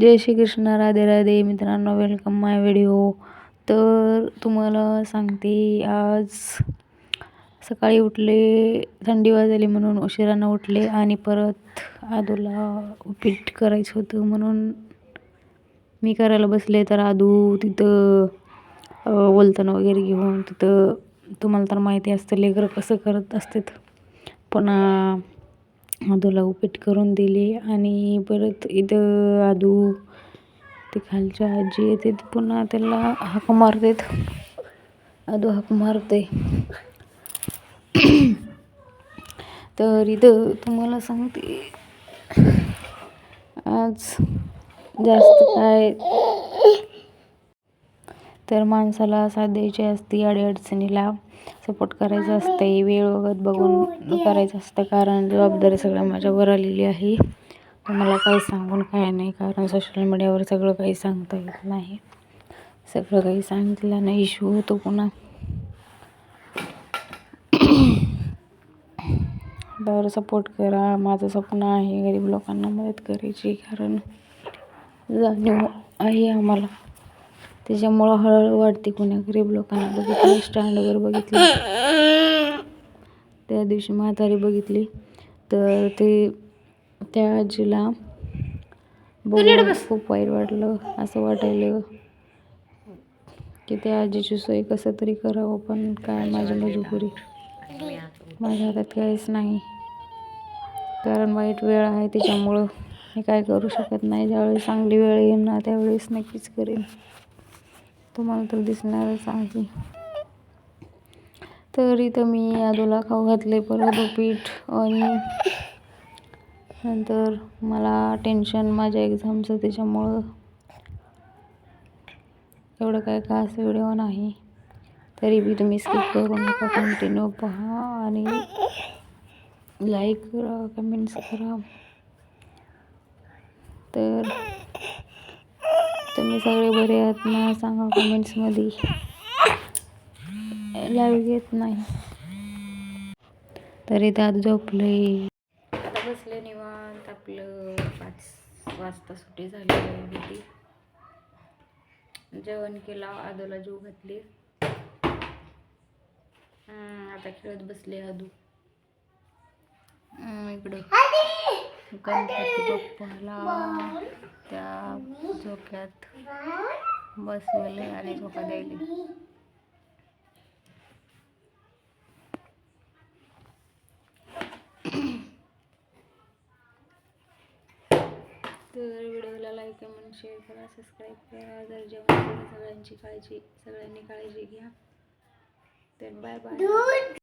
जय श्री कृष्ण राधे राधे. मित्रांनो वेलकम माय व्हिडिओ तर तुम्हाला सांगते आज सकाळी उठले थंडी वाजली म्हणून उशिरानं उठले आणि परत आदूला उपीट करायचं होतं म्हणून मी करायला बसले. तर आदू तिथं वलतण वगैरे घेऊन तिथं तुम्हाला तर माहिती असतं लेकरं कसं करत असतात. पण आदूला उपीट करून दिली आणि परत इथं आदू ते खालच्या आजी येते पुन्हा त्याला हाक मारतात. आदू हाक मारते. तर इथं तुम्हाला सांगते. आज जास्त काय तर माणसाला साथ द्यायची असती अडीअडचणीला सपोर्ट करायचं असते वेळ वगैरे बघून करायचं असतं कारण जबाबदारी सगळ्या माझ्यावर आलेली आहे. मला काही सांगून काय नाही कारण सोशल मीडियावर सगळं काही सांगता येत नाही. सगळं काही सांगितलं नाही. इश्यू होतो पुन्हा. तर सपोर्ट करा. माझं स्वप्न आहे गरीब लोकांना मदत करायची कारण जाणीव आहे आम्हाला. त्याच्यामुळं हळूहळू वाढते कोण्या गरीब लोकांना बघितलं स्टँडवर बघितलं. त्या दिवशी म्हातारी बघितली. तर ते त्या आजीला बघून खूप वाईट वाटलं असं वाटायलं की त्या आजीची सोय कसं तरी करावं पण काय माझी मजबुरी. माझ्या हातात काहीच नाही. कारण वाईट वेळ आहे त्याच्यामुळं मी काय करू शकत नाही. ज्यावेळेस चांगली वेळ येईल ना त्यावेळेस नक्कीच करेन. तुम्हाला तर दिसणारच आहे. तर इथं मी आदूला खाऊ घातले परत उपीठ आणि नंतर मला टेन्शन माझ्या एक्झामचं त्याच्यामुळं एवढं काय खास व्हिडिओ नाही. तरी बी तुम्ही स्किप करू नका कंटिन्यू पहा आणि लाईक करा कमेंट्स करा. तर तुम्ही सगळे बरे आहात ना? सांगा कमेंट्समध्ये लाईव्ह घेत नाही. तरी त्यात झोपले. आता बसले निवांत आपलं. पाच वाजता सुट्टी झाली होती जेवण केला आदूला जीव घातली. आता खेळत बसले आदू. इकडं. गणपती बाप्पाला त्या झोक्यात बसवले आणि झोका द्यायले. तर व्हिडिओला लाईक कमेंट शेअर करा सबस्क्राईब करा. जर जेवण सगळ्यांची काळजी सगळ्यांनी काळजी घ्या. तर बाय बाय